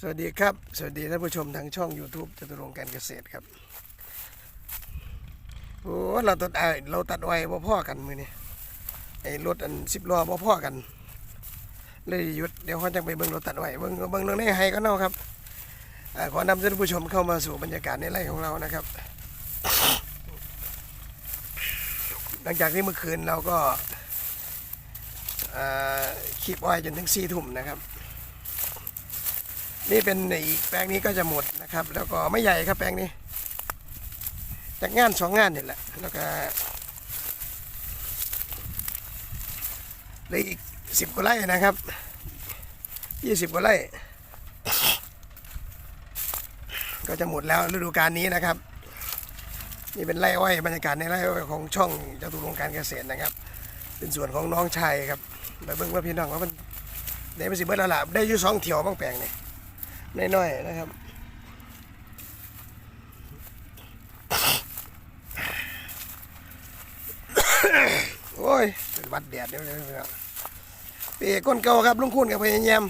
สวัสดีครับ สวัสดีท่านผู้ชมทางช่อง YouTube จตุรงค์การเกษตรครับโอ้เราตัดไอเราตัดไว้บ่พ่อกันมือนี่ไอ้รถอันสิบล้อบ่พ่อกัน เลยหยุดเดี๋ยวเขาจะไปเบิ่งรถตัดไว้เบิ่งเบิ่งเรื่องในไฮก็เนาครับอขอนำท่านผู้ชมเข้ามาสู่บรรยากาศในไร่ของเรานะครับ หลังจากที่เมื่อคืนเราก็อ่าคีบอ้อยจนถึงสี่ทุ่มนะครับ นี่เป็นอีกแปลงนี้ก็จะหมดนะครับ แล้วก็ไม่ใหญ่ครับแปลงนี้ จากงานสองงานนี่แหละ แล้วก็เลยอีกสิบกว่าไร่นะครับยี่สิบกว่าไร่ก็จะหมดแล้วฤดูกาลนี้นะครับ นี่เป็นไร่อ้อยบรรยากาศในไร่อ้อยของช่องจตุรงการเกษตรนะครับ เป็นส่วนของน้องชายครับไปเบิ่งว่าพี่น้องว่ามันได้ไปสิเบิดแล้วล่ะได้อยู่สองเที่ยวบางแปลงเนี่ย น้อยๆนะครับโอ้ยเป็นบัดแดดเดี๋ยวนี้เปียก้นเก่าครับลุงคุณกับพยายาม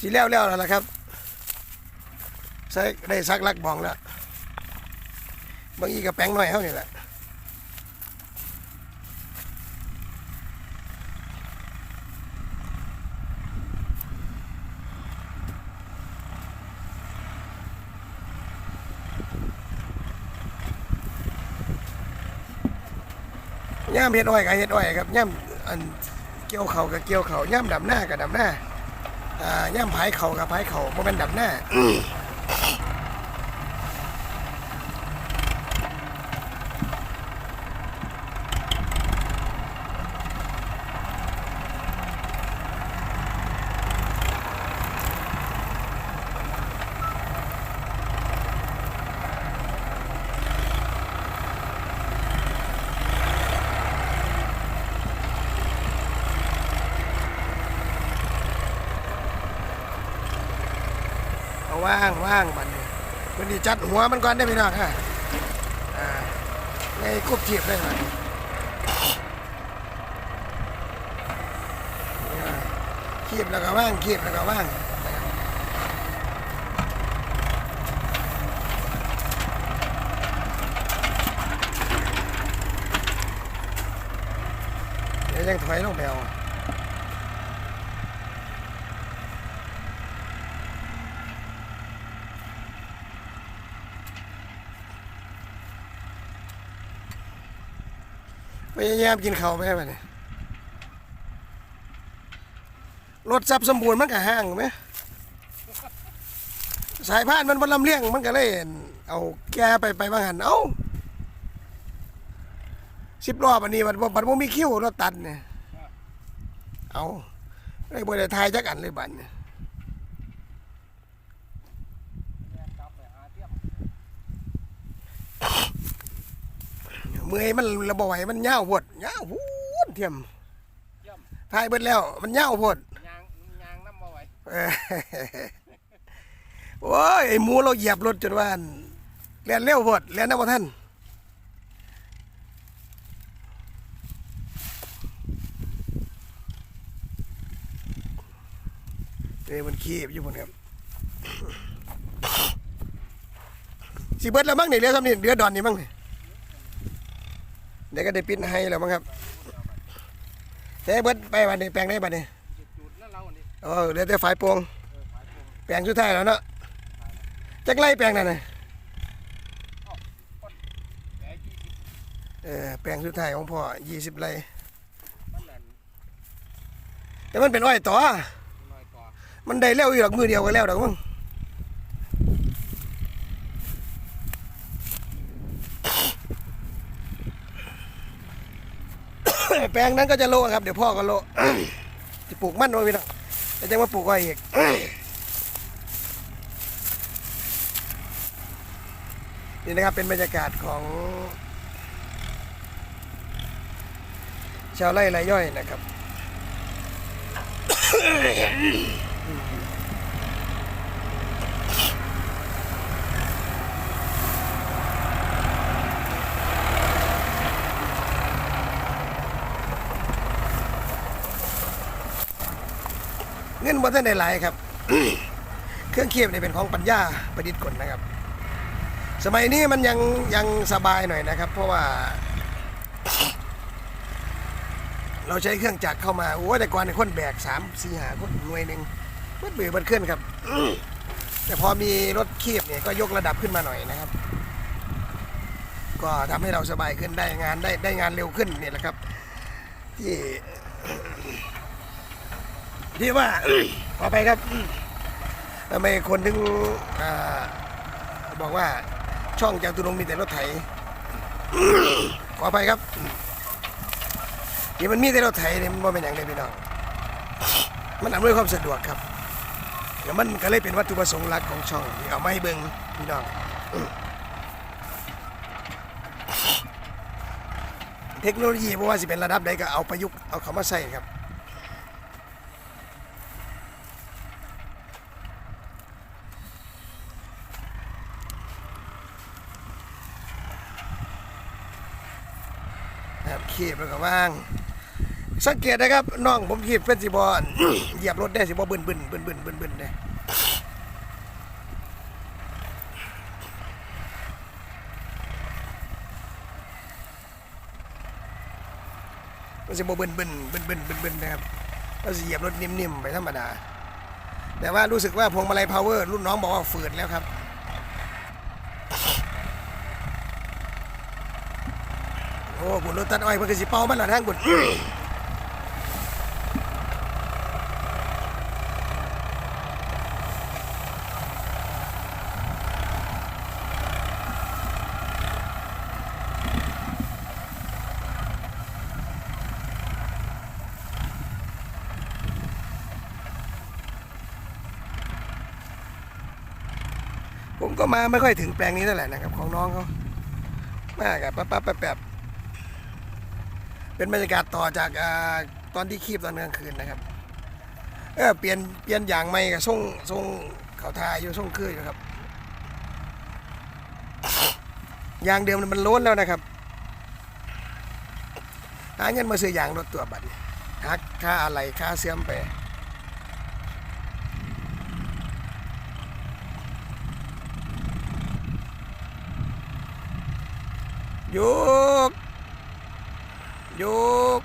สีแล้วแล้วแล้วล่ะครับใส่ได้ซักลักบองแล้วบางอีกับแป้งหน่อยเท่านี่แหละย่ามเฮ็ดอ้อยกับเฮ็ดอ้อยครับย่ามอันเกี่ยวเขากับเกี่ยวเขาย่ามดำหน้ากับดำหน้า อ่าย่ามผายเข่ากับผายเข่าบ่แม่นดับหน้า ว่างว่างบัดนี้วันนี้จัดหัวมันก่อนได้พี่น้องฮะอ่าไงกุบเทียบเลยบัดนี้คีบแล้วก็ว่างคียบแล้วก็ว่างเดี๋ยวยังถอยลงไปเอา ยายามกินเขาไปไหมเนี่ยรถซับสมบูรณ์มันก็ห้างไหมสายพานมันบนลำเลียงมันก็เลยเอาแกไปไปบางหันเอาสิบรอบอันนี้มันบ่บัดบ่มีคิ้วรถตัดเนี่ยเอาไอ้บ่ได้ทายจักอันเลยบัดเนี่ย เมื่อยมันระบไหวมันยาวโพดยาวพูดเทียมเยี่ยมทายเบิดแล้ว มันยาวโพดยางยางน้ำมาไหวเออโอ้ยไอ้หมูเราเหยียบรถจนว่าอั่นแล่นเร็วโพดแล่นน้ำบ่ทันเอ้ยมันขี้อยู่พุ่นครับสิเบิดแล้วมั้งนี่เหลือซ้ำนี่เหลือดอนนี่มั้งนี่ เดี๋ยวก็ได้ปิดให้แล้วมั้งครับเฮ้ยเบิดไปบัดนี้แปลงได้บัดนี้จุดจุดนั่นเราอันนี้เออเหลือแต่ฝายโปวงเออขายพวงแปลงสุดท้ายแล้วเนาะจักไล่แปลงนั่นน่ะแก่ยี่สิบเออแปลงสุดท้ายของพ่อ20ไร่มันนั่นแต่มันเป็นอ้อยต่อน้อยกว่ามันได้แล้วอยู่ดอกมือเดียวก็แล้วดอกมั้ง แปลงนั้นก็จะโลครับ เดี๋ยวพ่อก็โลจะปลูกมันไว้พี่น้องแต่จะมาปลูกอ้อยอีกนี่นะครับเป็นบรรยากาศของชาวไร่รายย่อยนะครับ เงินบ่ทันได้หลายครับ เครื่องเคียบเนี่ยเป็นของปัญญาประดิษฐ์กลนะครับ สมัยนี้มันยังยังสบายหน่อยนะครับ เพราะว่า เราใช้เครื่องจักรเข้ามา โอ้ยแต่ก่อนในคนแบกสามสี่หาคนหน่วยหนึ่งมันเบื่อมันเคลื่อนครับ แต่พอมีรถคีบเนี่ยก็ยกระดับขึ้นมาหน่อยนะครับ ก็ทำให้เราสบายขึ้นได้งานได้ได้งานเร็วขึ้นเนี่ยแหละครับ ที่ ที่ว่าขอไปครับทำไมคนถึงอบอกว่าช่องจางตุรงมีแต่รถไถขอไปครับที่มันมีแต่รถไถเนี่ยมันว่เป็นอย่างไรพี่น้องมันอำนวยความสะดวกครับเดี๋ยวมันก็เลยเป็นวัตถุประสงค์หลักของช่องที่เอามาให้เบิ่งพี่น้องเทคโนโลยีเพราะว่าสิเป็นระดับใดก็เอาประยุกต์เอาเขามาใส่ครับ นะครับ ขีบแล้วก็ว่าง สังเกตนะครับน้องผมขีบเป็นสิบอลเหยียบรถได้สิบอบึนบึนบึนบึนบึนบึนเลยมันสิบอบึนบึนบึนบึนบึนบึนนะครับก็สิเหยียบรถนิ่มๆไปธรรมดา แต่ว่ารู้สึกว่าพวงมาลัยพาวเวอร์รุ่นน้องบอกว่าฝืดแล้วครับ โอ้บุญรถตัดอ้อยมันก็สิเป่ามันละทางบุญผมก็มาไม่ค่อยถึงแปลงนี้นั่นแหละนะครับของน้องเขามากอะปั๊บปั๊บแป๊บแป๊บ เป็นบรรยากาศต่อจากอตอนที่คีบตอนกลางคืนนะครับเออเปลี่ยนเปลี่ยนอย่างใหม่กับส่งส่งเขาทายอยู่ส่งคืออยู่ครับยางเดิมมันล้นแล้วนะครับหาเงินมาซื้อยางรถตัวบัตรหาค่าอะไรค่าเสื่อมไปยก ยก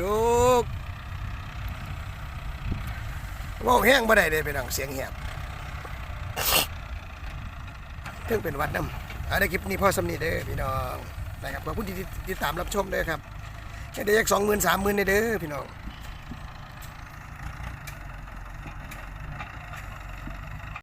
ยกว่าแห้งบ่ได้เลยเป็นหนังเสียงแหบเพิ่งเป็นวัดน้ำเอาได้คลิปนี้พ่อสำนีเด้อพี่น้องนะครับขอบคุณที่ติดตามรับชมเด้อครับแค่ได้ยักสองหมื่นสามหมื่นเด้อพี่น้อง